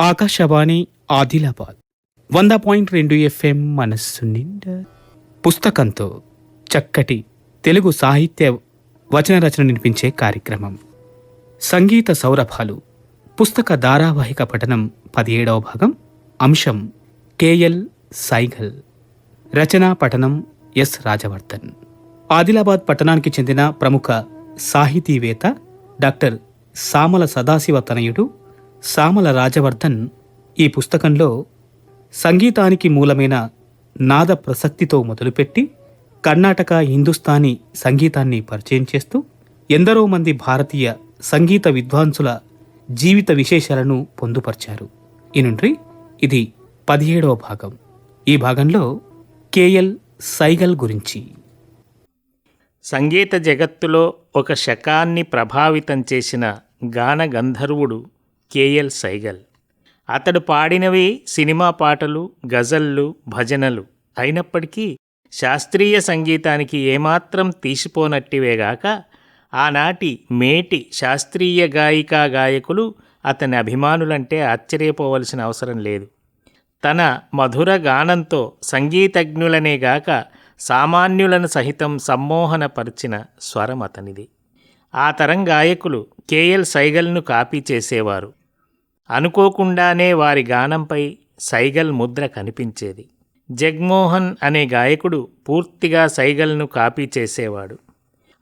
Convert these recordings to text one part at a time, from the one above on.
ఆకాశవాణి ఆదిలాబాద్. వంద పాయింట్ రెండు ఎఫ్ఎం మనస్సు నిండా. పుస్తకంతో చక్కటి తెలుగు సాహిత్య వచన రచన వినిపించే కార్యక్రమం. సంగీత సౌరభాలు పుస్తక ధారావాహిక పఠనం పదిహేడవ భాగం. అంశం కేఎల్ సైగల్. రచనా పఠనం ఎస్ రాజవర్ధన్. ఆదిలాబాద్ పట్టణానికి చెందిన ప్రముఖ సాహితీవేత్త డాక్టర్ సామల సదాశివ తనయుడు సామల రాజవర్ధన్ ఈ పుస్తకంలో సంగీతానికి మూలమైన నాద ప్రసక్తితో మొదలుపెట్టి కర్ణాటక హిందుస్థానీ సంగీతాన్ని పరిచయం చేస్తూ ఎందరో మంది భారతీయ సంగీత విద్వాంసుల జీవిత విశేషాలను పొందుపర్చారు. ఈ నుండి ఇది పదిహేడవ భాగం. ఈ భాగంలో కేఎల్ సైగల్ గురించి. సంగీత జగత్తులో ఒక శకాన్ని ప్రభావితం చేసిన గాన గంధర్వుడు కేఎల్ సైగల్. అతడు పాడినవి సినిమా పాటలు గజళ్ళు భజనలు. అయినప్పటికీ శాస్త్రీయ సంగీతానికి ఏమాత్రం తీసిపోనట్టివేగాక ఆనాటి మేటి శాస్త్రీయ గాయికా గాయకులు అతని అభిమానులంటే ఆశ్చర్యపోవలసిన అవసరం లేదు. తన మధుర గానంతో సంగీతజ్ఞులనే గాక సామాన్యులను సహితం సమ్మోహనపరిచిన స్వరం అతనిది. ఆ తరం గాయకులు కేఎల్ సైగల్ను కాపీ చేసేవారు. అనుకోకుండానే వారి గానంపై సైగల్ ముద్ర కనిపించేది. జగ్మోహన్ అనే గాయకుడు పూర్తిగా సైగల్ను కాపీ చేసేవాడు.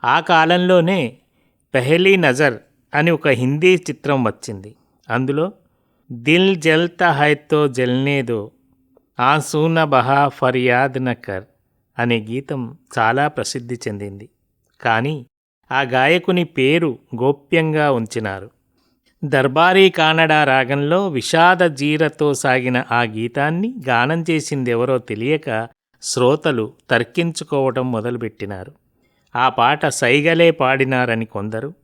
ఆ కాలంలోనే పెహలీ నజర్ అని ఒక హిందీ చిత్రం వచ్చింది. అందులో దిల్ జల్తా హైతో జల్నేదో ఆసూన బహా ఫర్యాద్ నకర్ అనే గీతం చాలా ప్రసిద్ధి చెందింది. కానీ ఆ గాయకుని పేరు గోప్యంగా ఉంచినారు. దర్బారీ కానడా రాగంలో విషాద జీరతో సాగిన ఆ గీతాన్ని గానం చేసిందెవరో తెలియక శ్రోతలు తర్కించుకోవటం మొదలుపెట్టినారు. ఆ పాట సైగలే పాడినారని కొందరు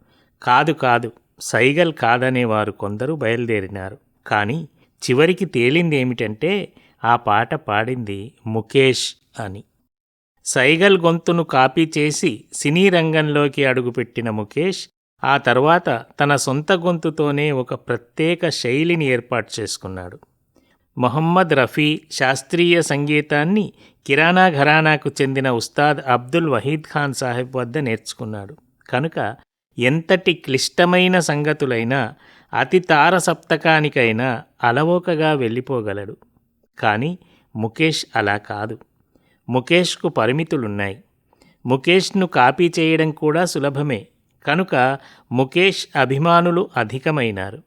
కాదు కాదు సైగల్ కాదనేవారు కొందరు బయలుదేరినారు. కానీ చివరికి తేలిందేమిటంటే ఆ పాట పాడింది ముఖేష్ అని. సైగల్ గొంతును కాపీ చేసి సినీ రంగంలోకి అడుగుపెట్టిన ముఖేష్ ఆ తర్వాత తన సొంత గొంతుతోనే ఒక ప్రత్యేక శైలిని ఏర్పాటు చేసుకున్నాడు. మొహమ్మద్ రఫీ శాస్త్రీయ సంగీతాన్ని కిరాణా ఘరానాకు చెందిన ఉస్తాద్ అబ్దుల్ వహీద్ ఖాన్ సాహెబ్ వద్ద నేర్చుకున్నాడు. కనుక ఎంతటి క్లిష్టమైన సంగతులైనా అతి తార సప్తకానికైనా అలవోకగా వెళ్ళిపోగలడు. కానీ ముఖేష్ అలా కాదు. ముఖేష్కు పరిమితులున్నాయి. ముఖేష్ను కాపీ చేయడం కూడా సులభమే. కనుక ముఖేష్ అభిమానులు అధికమైనారు.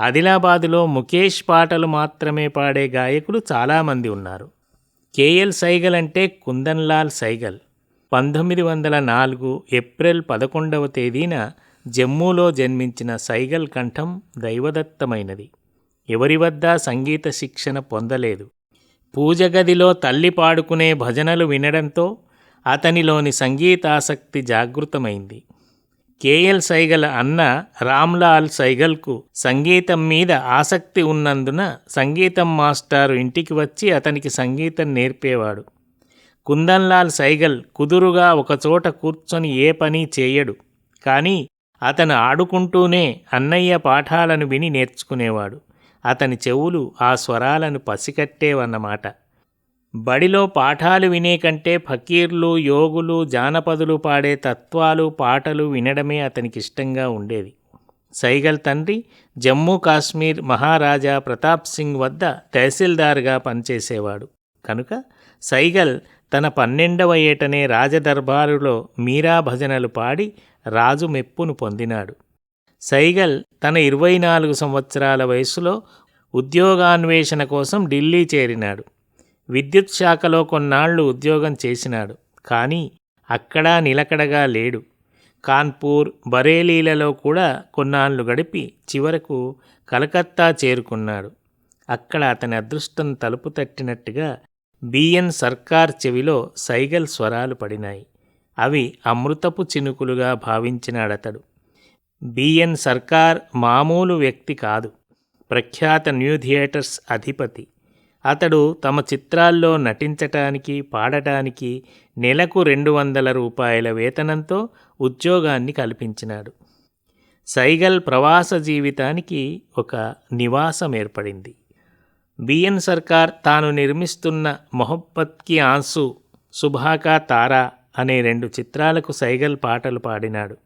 ఆదిలాబాదులో ముఖేష్ పాటలు మాత్రమే పాడే గాయకులు చాలామంది ఉన్నారు. కేఎల్ సైగల్ అంటే కుందన్లాల్ సైగల్. పంతొమ్మిది వందల నాలుగు ఏప్రిల్ పదకొండవ తేదీన జమ్మూలో జన్మించిన సైగల్ కంఠం దైవదత్తమైనది. ఎవరి వద్ద సంగీత శిక్షణ పొందలేదు. పూజగదిలో తల్లి పాడుకునే భజనలు వినడంతో అతనిలోని సంగీతాసక్తి జాగృతమైంది. కేఎల్ సైగల్ అన్న రామ్లాల్ సైగల్కు సంగీతం మీద ఆసక్తి ఉన్నందున సంగీతం మాస్టారు ఇంటికి వచ్చి అతనికి సంగీతం నేర్పేవాడు. కుందన్లాల్ సైగల్ కుదురుగా ఒకచోట కూర్చొని ఏ పని చేయడు. కానీ అతను ఆడుకుంటూనే అన్నయ్య పాఠాలను విని నేర్చుకునేవాడు. అతని చెవులు ఆ స్వరాలను పసికట్టేవన్నమాట. బడిలో పాఠాలు వినే కంటే ఫకీర్లు యోగులు జానపదులు పాడే తత్వాలు పాటలు వినడమే అతనికి ఇష్టంగా ఉండేది సైగల్ తండ్రి జమ్మూ కాశ్మీర్ మహారాజా ప్రతాప్ సింగ్ వద్ద తహసీల్దార్గా పనిచేసేవాడు. కనుక సైగల్ తన పన్నెండవ ఏటనే రాజదర్బారులో మీరా భజనలు పాడి రాజు మెప్పును పొందినాడు. సైగల్ తన ఇరవై నాలుగు సంవత్సరాల వయసులో ఉద్యోగాన్వేషణ కోసం ఢిల్లీ చేరినాడు. విద్యుత్ శాఖలో కొన్నాళ్ళు ఉద్యోగం చేసినాడు. కానీ అక్కడా నిలకడగా లేడు. కాన్పూర్ బరేలీలలో కూడా కొన్నాళ్ళు గడిపి చివరకు కలకత్తా చేరుకున్నాడు. అక్కడ అతని అదృష్టం తలుపు తట్టినట్టుగా బిఎన్ సర్కార్ చెవిలో సైగల్ స్వరాలు పడినాయి. అవి అమృతపు చినుకులుగా భావించినాడతడు. బిఎన్ సర్కార్ మామూలు వ్యక్తి కాదు. ప్రఖ్యాత న్యూ థియేటర్స్ అధిపతి. అతడు తమ చిత్రాల్లో నటించటానికి పాడటానికి నెలకు రెండు వందల రూపాయల వేతనంతో ఉద్యోగాన్ని కల్పించినాడు. సైగల్ ప్రవాస జీవితానికి ఒక నివాసం ఏర్పడింది. బిఎన్ సర్కార్ తాను నిర్మిస్తున్న మొహబ్బత్కి ఆన్సు సుభాకా తారా అనే రెండు చిత్రాలకు సైగల్ పాటలు పాడినాడు.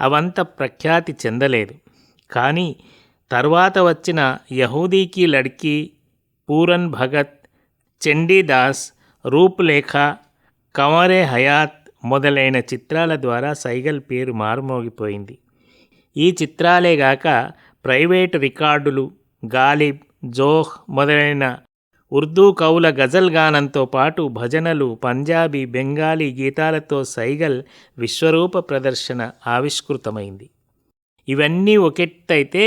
అవంత ప్రఖ్యాతి చెందలేదు. కానీ తర్వాత వచ్చిన యహూదీకి లడ్కీ పూరన్ భగత్ చండీదాస్ రూపులేఖ కమరే హయాత్ మొదలైన చిత్రాల ద్వారా సైగల్ పేరు మారుమోగిపోయింది ఈ చిత్రాలే గాక ప్రైవేట్ రికార్డులు గాలిబ్ జోహ్ మొదలైన ఉర్దూ కవుల గజల్ గానంతో పాటు భజనలు పంజాబీ బెంగాలీ గీతాలతో సైగల్ విశ్వరూప ప్రదర్శన ఆవిష్కృతమైంది ఇవన్నీ ఒకెత్తైతే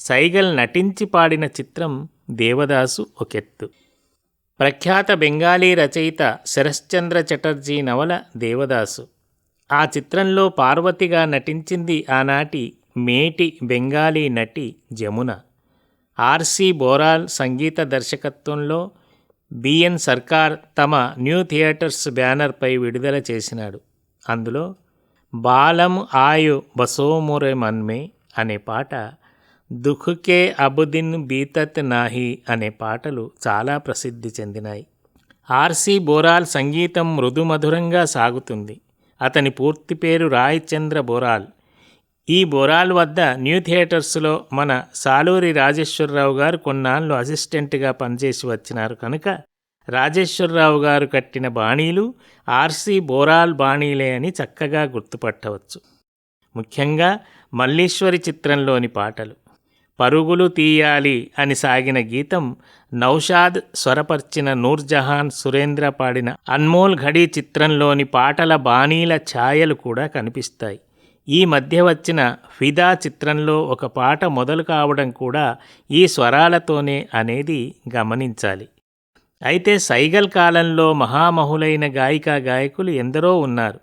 సైగల్ నటించి పాడిన చిత్రం దేవదాసు ఒకెత్తు ప్రఖ్యాత బెంగాలీ రచయిత శరశ్చంద్ర చటర్జీ నవల దేవదాసు. ఆ చిత్రంలో పార్వతిగా నటించింది ఆనాటి మేటి బెంగాలీ నటి జమున. ఆర్సి బోరాల్ సంగీత దర్శకత్వంలో బిఎన్ సర్కార్ తమ న్యూ థియేటర్స్ బ్యానర్పై విడుదల చేసినాడు. అందులో బాలం ఆయు బసోమురే మన్మే అనే పాట దుఃఖకే అబుదిన్ బీతత్ నాహి అనే పాటలు చాలా ప్రసిద్ధి చెందినాయి. ఆర్సి బోరాల్ సంగీతం మృదుమధురంగా సాగుతుంది. అతని పూర్తి పేరు రాయ్ చంద్ర బోరాల్. ఈ బోరాల్ వద్ద న్యూ థియేటర్స్లో మన సాలూరి రాజేశ్వరరావు గారు కొన్నాళ్ళు అసిస్టెంట్గా పనిచేసి వచ్చినారు కనుక రాజేశ్వరరావు గారు కట్టిన బాణీలు ఆర్సి బోరాల్ బాణీలే అని చక్కగా గుర్తుపట్టవచ్చు. ముఖ్యంగా మల్లీశ్వరి చిత్రంలోని పాటలు. పరుగులు తీయాలి అని సాగిన గీతం నౌషాద్ స్వరపర్చిన నూర్జహాన్ సురేంద్ర పాడిన అన్మోల్ ఘడి చిత్రంలోని పాటల బాణీల ఛాయలు కూడా కనిపిస్తాయి. ఈ మధ్య వచ్చిన ఫిదా చిత్రంలో ఒక పాట మొదలు కావడం కూడా ఈ స్వరాలతోనే అనేది గమనించాలి. అయితే సైగల్ కాలంలో మహామహులైన గాయికా గాయకులు ఎందరో ఉన్నారు.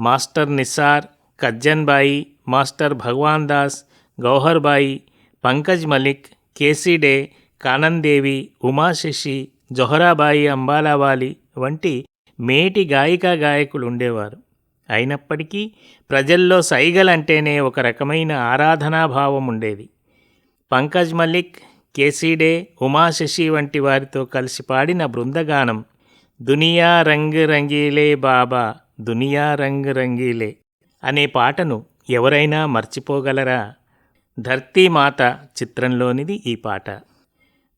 Master Nissar Kajjanbai master Bhagwan Das Gauharbai Pankaj Mallik K C Dey Kanandevi Umashashi Zohrabai Ambalawali వంటి మేటి గాయికా గాయకులు ఉండేవారు అయినప్పటికీ ప్రజల్లో సైగల్ అంటేనే ఒక రకమైన ఆరాధనాభావం ఉండేది పంకజ్ మలిక్ కేసీడే ఉమాశశి వంటి వారితో కలిసి పాడిన బృందగానం దునియా రంగ్ రంగీలే బాబా దునియా రంగ్ రంగీలే అనే పాటను ఎవరైనా మర్చిపోగలరా? ధర్తీమాత చిత్రంలోనిది ఈ పాట.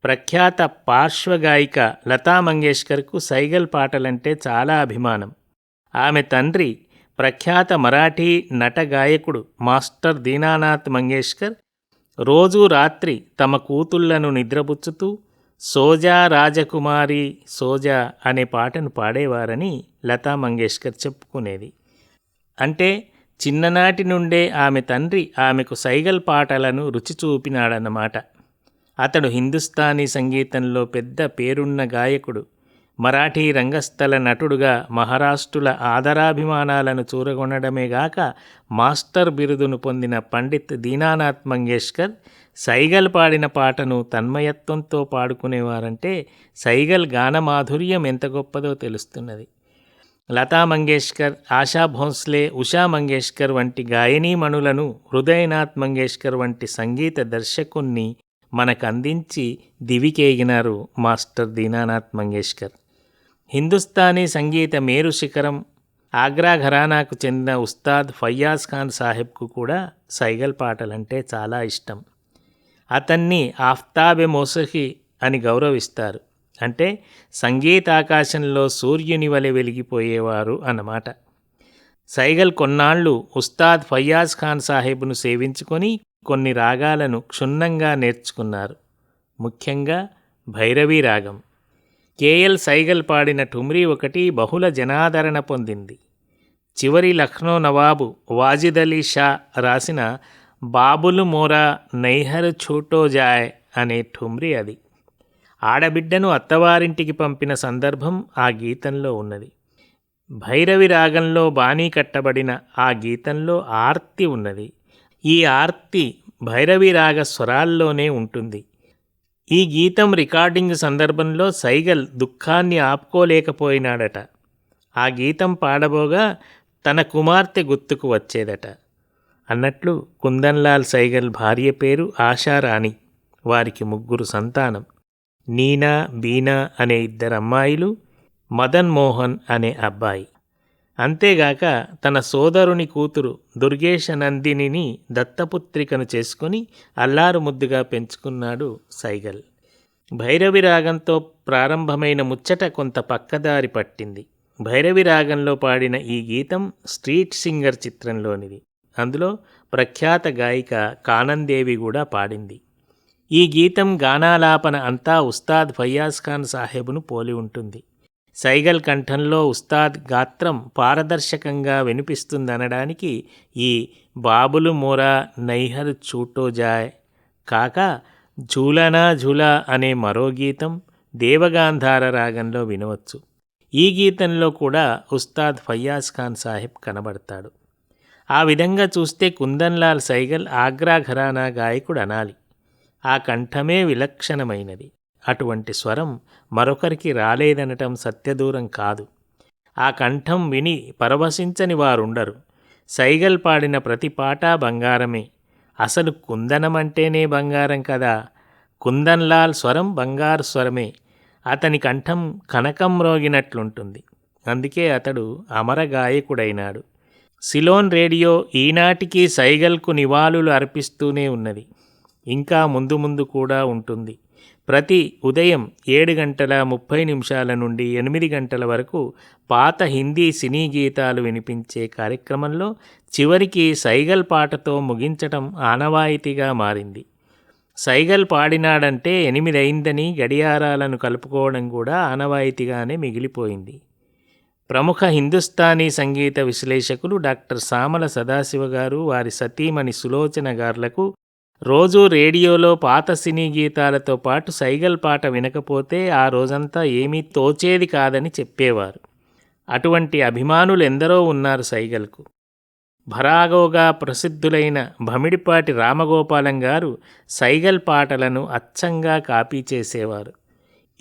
ప్రఖ్యాత పార్శ్వగాయిక లతా మంగేష్కర్కు సైగల్ పాటలంటే చాలా అభిమానం. ఆమె తండ్రి ప్రఖ్యాత మరాఠీ నట గాయకుడు మాస్టర్ దీనానాథ్ మంగేష్కర్ రోజూ రాత్రి తమ కూతుళ్ళను నిద్రపుచ్చుతూ సోజా రాజకుమారి సోజా అనే పాటను పాడేవారని లతా మంగేష్కర్ చెప్పుకునేది. అంటే చిన్ననాటి నుండే ఆమె తండ్రి ఆమెకు సైగల్ పాటలను రుచి చూపినాడన్నమాట. అతడు హిందుస్థానీ సంగీతంలో పెద్ద పేరున్న గాయకుడు మరాఠీ రంగస్థల నటుడుగా మహారాష్ట్రుల ఆదరాభిమానాలను చూరగొనడమేగాక మాస్టర్ బిరుదును పొందిన పండిత్ దీనానాథ్ మంగేష్కర్ సైగల్ పాడిన పాటను తన్మయత్వంతో పాడుకునేవారంటే సైగల్ గానమాధుర్యం ఎంత గొప్పదో తెలుస్తున్నది. లతా మంగేష్కర్ ఆశా భోంస్లే ఉషా మంగేష్కర్ వంటి గాయనీమణులను హృదయనాథ్ మంగేష్కర్ వంటి సంగీత దర్శకుణ్ణి మనకందించి దివికేగినారు మాస్టర్ దీనానాథ్ మంగేష్కర్. హిందుస్థానీ సంగీత మేరు శిఖరం ఆగ్రా ఘరానాకు చెందిన ఉస్తాద్ ఫయ్యాజ్ ఖాన్ సాహెబ్కు కూడా సైగల్ పాటలంటే చాలా ఇష్టం. అతన్ని ఆఫ్తాబె మోసహి అని గౌరవిస్తారు. అంటే సంగీతాకాశంలో సూర్యుని వలె వెలిగిపోయేవారు అన్నమాట. సైగల్ కొన్నాళ్ళు ఉస్తాద్ ఫయ్యాజ్ ఖాన్ సాహెబ్ను సేవించుకొని కొన్ని రాగాలను క్షుణ్ణంగా నేర్చుకున్నారు. ముఖ్యంగా భైరవీ రాగం. కేఎల్ సైగల్ పాడిన ఠుమ్రీ ఒకటి బహుళ జనాదరణ పొందింది. చివరి లక్నో నవాబు వాజిద్ అలీ షా రాసిన బాబులు మోరా నైహర్ ఛూటో జాయ్ అనే ఠుమ్రీ అది. ఆడబిడ్డను అత్తవారింటికి పంపిన సందర్భం ఆ గీతంలో ఉన్నది. భైరవి రాగంలో బాణీ కట్టబడిన ఆ గీతంలో ఆర్తి ఉన్నది. ఈ ఆర్తి భైరవి రాగ స్వరాల్లోనే ఉంటుంది. ఈ గీతం రికార్డింగ్ సందర్భంలో సైగల్ దుఃఖాన్ని ఆపుకోలేకపోయినాడట. ఆ గీతం పాడబోగా తన కుమార్తె గుర్తుకు వచ్చేదట. అన్నట్లు కుందన్లాల్ సైగల్ భార్య పేరు ఆశారాణి వారికి ముగ్గురు సంతానం. నీనా బీనా అనే ఇద్దరు అమ్మాయిలు మదన్ మోహన్ అనే అబ్బాయి. అంతేగాక తన సోదరుని కూతురు దుర్గేశ నందినిని దత్తపుత్రికను చేసుకుని అల్లారు ముద్దుగా పెంచుకున్నాడు సైగల్. భైరవి రాగంతో ప్రారంభమైన ముచ్చట కొంత పక్కదారి పట్టింది. భైరవి రాగంలో పాడిన ఈ గీతం స్ట్రీట్ సింగర్ చిత్రంలోనిది. అందులో ప్రఖ్యాత గాయిక కానందేవి కూడా పాడింది. ఈ గీతం గానాలాపన అంతా ఉస్తాద్ ఫయ్యాజ్ ఖాన్ సాహెబును పోలి ఉంటుంది. సైగల్ కంఠంలో ఉస్తాద్ గాత్రం పారదర్శకంగా వినిపిస్తుందనడానికి ఈ బాబులు మోరా నైహర్ చూటో జాయ్. కాక ఝూలనా ఝూలా అనే మరో గీతం దేవగాంధార రాగంలో వినవచ్చు. ఈ గీతంలో కూడా ఉస్తాద్ ఫయ్యాజ్ ఖాన్ సాహెబ్ కనబడతాడు. ఆ విధంగా చూస్తే కుందన్లాల్ సైగల్ ఆగ్రా ఘరానా గాయకుడు అనాలి ఆ కంఠమే విలక్షణమైనది. అటువంటి స్వరం మరొకరికి రాలేదనటం సత్యదూరం కాదు. ఆ కంఠం విని పరవశించని వారుండరు. సైగల్ పాడిన ప్రతి పాట బంగారమే. అసలు కుందనమంటేనే బంగారం కదా. కుందన్లాల్ స్వరం బంగారు స్వరమే. అతని కంఠం కనకం రోగినట్లుంటుంది. అందుకే అతడు అమర గాయకుడైనాడు. సిలోన్ రేడియో ఈనాటికి సైగల్కు నివాళులు అర్పిస్తూనే ఉన్నది. ఇంకా ముందు ముందు కూడా ఉంటుంది. ప్రతి ఉదయం ఏడు గంటల ముప్పై నిమిషాల నుండి ఎనిమిది గంటల వరకు పాత హిందీ సినీ గీతాలు వినిపించే కార్యక్రమంలో చివరికి సైగల్ పాటతో ముగించటం ఆనవాయితీగా మారింది. సైగల్ పాడినాడంటే ఎనిమిదైందని గడియారాలను కలుపుకోవడం కూడా ఆనవాయితీగానే మిగిలిపోయింది. ప్రముఖ హిందుస్థానీ సంగీత విశ్లేషకులు డాక్టర్ సామల సదాశివ గారు వారి సతీమణి సులోచన గార్లకు రోజూ రేడియోలో పాత సినీ గీతాలతో పాటు సైగల్ పాట వినకపోతే ఆ రోజంతా ఏమీ తోచేది కాదని చెప్పేవారు. అటువంటి అభిమానులు ఎందరో ఉన్నారు సైగల్కు. భరాగోగా ప్రసిద్ధులైన భమిడిపాటి రామగోపాలం గారు సైగల్ పాటలను అచ్చంగా కాపీ చేసేవారు.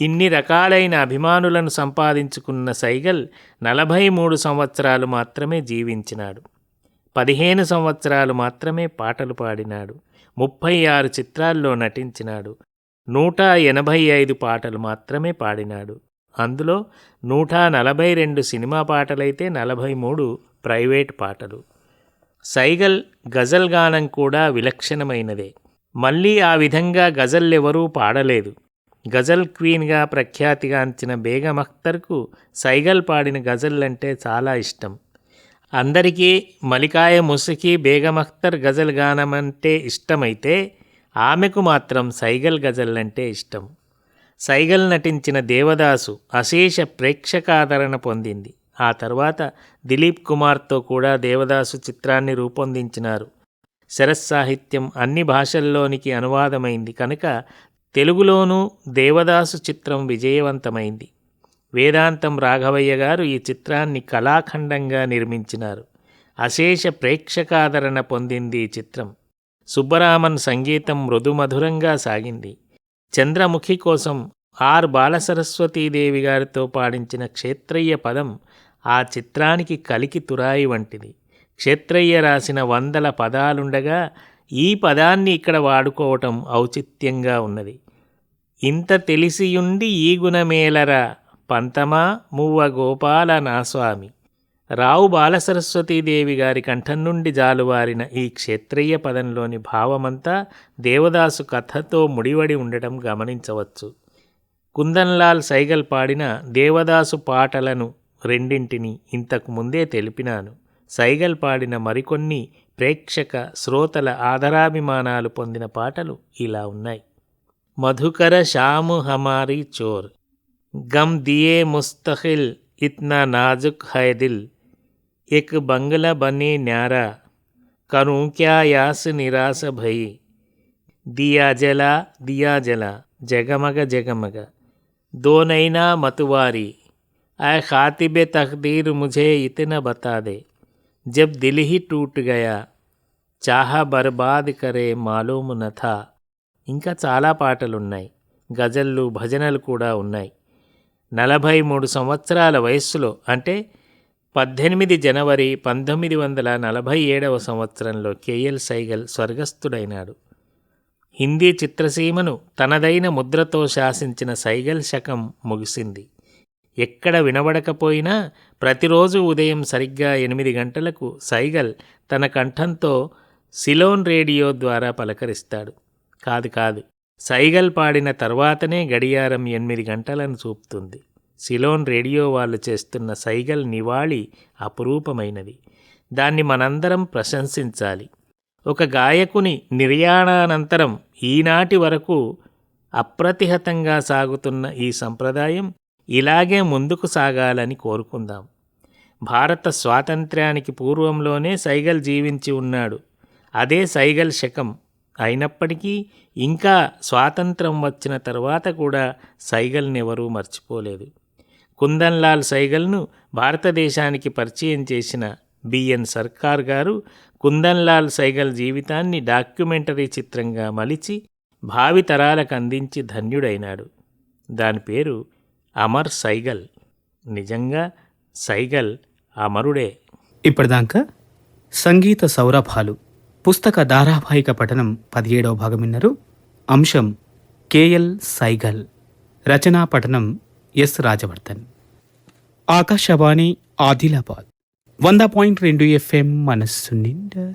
ఇన్ని రకాలైన అభిమానులను సంపాదించుకున్న సైగల్ నలభై మూడు సంవత్సరాలు మాత్రమే జీవించినాడు. పదిహేను సంవత్సరాలు మాత్రమే పాటలు పాడినాడు. ముప్పై ఆరు చిత్రాల్లో నటించినాడు. నూట ఎనభై ఐదు పాటలు మాత్రమే పాడినాడు. అందులో నూట నలభై రెండు సినిమా పాటలైతే నలభై మూడు ప్రైవేట్ పాటలు. సైగల్ గజల్ గానం కూడా విలక్షణమైనదే. మళ్ళీ ఆ విధంగా గజల్ ఎవరూ పాడలేదు. గజల్ క్వీన్గా ప్రఖ్యాతిగాంచిన బేగం అఖ్తర్కు సైగల్ పాడిన గజల్ అంటే చాలా ఇష్టం. అందరికీ మలికాయ ముసుకి బేగం అఖ్తర్ గజల్ గానం అంటే ఇష్టమైతే ఆమెకు మాత్రం సైగల్ గజల్ అంటే ఇష్టం. సైగల్ నటించిన దేవదాసు అశేష ప్రేక్షకాదరణ పొందింది. ఆ తర్వాత దిలీప్ కుమార్తో కూడా దేవదాసు చిత్రాన్ని రూపొందించినారు. శరస్ సాహిత్యం అన్ని భాషల్లోనికి అనువాదమైంది కనుక తెలుగులోనూ దేవదాసు చిత్రం విజయవంతమైంది. వేదాంతం రాఘవయ్య గారు ఈ చిత్రాన్ని కళాఖండంగా నిర్మించినారు. అశేష ప్రేక్షకాదరణ పొందింది ఈ చిత్రం. సుబ్బరామన్ సంగీతం మృదుమధురంగా సాగింది. చంద్రముఖి కోసం ఆర్ బాలసరస్వతీదేవి గారితో పాడించిన క్షేత్రయ్య పదం ఆ చిత్రానికి కలికి తురాయి వంటిది. క్షేత్రయ్య రాసిన వందల పదాలుండగా ఈ పదాన్ని ఇక్కడ వాడుకోవటం ఔచిత్యంగా ఉన్నది. ఇంత తెలిసియుండి ఈ గుణమేలరా పంతమా మువ్వ గోపాల నాస్వామి రావు బాలసరస్వతీదేవి గారి కంఠం నుండి జాలువారిన ఈ క్షేత్రయ్య పదంలోని భావమంతా దేవదాసు కథతో ముడివడి ఉండటం గమనించవచ్చు. కుందన్లాల్ సైగల్ పాడిన దేవదాసు పాటలను రెండింటిని ఇంతకు ముందే తెలిపినాను. సైగల్ పాడిన మరికొన్ని ప్రేక్షక శ్రోతల ఆదరాభిమానాలు పొందిన పాటలు ఇలా ఉన్నాయి. మధుకర శాము హమారి చోర్. గమ్ దియే ముస్తఖిల్ ఇత్నా నాజుక్ హై దిల్ एक बंगला बने न्यारा करूं क्या यास निराश भई दिया जला दिया जला जगमग जगमग दो नैना मतवारी आए खातिब तकदीर मुझे इतना बता दे जब दिल ही टूट गया చాహ బర్బాద్ కరే మాలూము నథా ఇంకా చాలా పాటలున్నాయి గజళ్ళు భజనలు కూడా ఉన్నాయి నలభై మూడు సంవత్సరాల వయస్సులో అంటే పద్దెనిమిది జనవరి పంతొమ్మిది వందల నలభై ఏడవ సంవత్సరంలో కేఎల్ సైగల్ స్వర్గస్థుడైనాడు. హిందీ చిత్రసీమను తనదైన ముద్రతో శాసించిన సైగల్ శకం ముగిసింది. ఎక్కడ వినబడకపోయినా ప్రతిరోజు ఉదయం సరిగ్గా ఎనిమిది గంటలకు సైగల్ తన కంఠంతో సిలోన్ రేడియో ద్వారా పలకరిస్తాడు. కాదు కాదు సైగల్ పాడిన తర్వాతనే గడియారం ఎనిమిది గంటలను చూపుతుంది. సిలోన్ రేడియో వాళ్ళు చేస్తున్న సైగల్ నివాళి అపురూపమైనది. దాన్ని మనందరం ప్రశంసించాలి. ఒక గాయకుని నిర్యాణానంతరం ఈనాటి వరకు అప్రతిహతంగా సాగుతున్న ఈ సంప్రదాయం ఇలాగే ముందుకు సాగాలని కోరుకుందాం. భారత స్వాతంత్ర్యానికి పూర్వంలోనే సైగల్ జీవించి ఉన్నాడు. అదే సైగల్ శకం అయినప్పటికీ ఇంకా స్వాతంత్రం వచ్చిన తర్వాత కూడా సైగల్ని ఎవరూ మర్చిపోలేదు. కుందన్లాల్ సైగల్ను భారతదేశానికి పరిచయం చేసిన బిఎన్ సర్కార్ గారు కుందన్లాల్ సైగల్ జీవితాన్ని డాక్యుమెంటరీ చిత్రంగా మలిచి భావితరాలకు అందించి ధన్యుడైనాడు. దాని పేరు అమర్ సైగల్. నిజంగా సైగల్ అమరుడే. ఇప్పటిదాకా సంగీత సౌరభాలు. పుస్తక ధారావాహిక పఠనం పదిహేడవ భాగం అంశం కేఎల్ సైగల్. రచనా పఠనం ఎస్ రాజవర్ధన్. ఆకాశవాణి ఆదిలాబాద్. వంద పాయింట్ రెండు ఎఫ్ఎం మనస్సు నిండా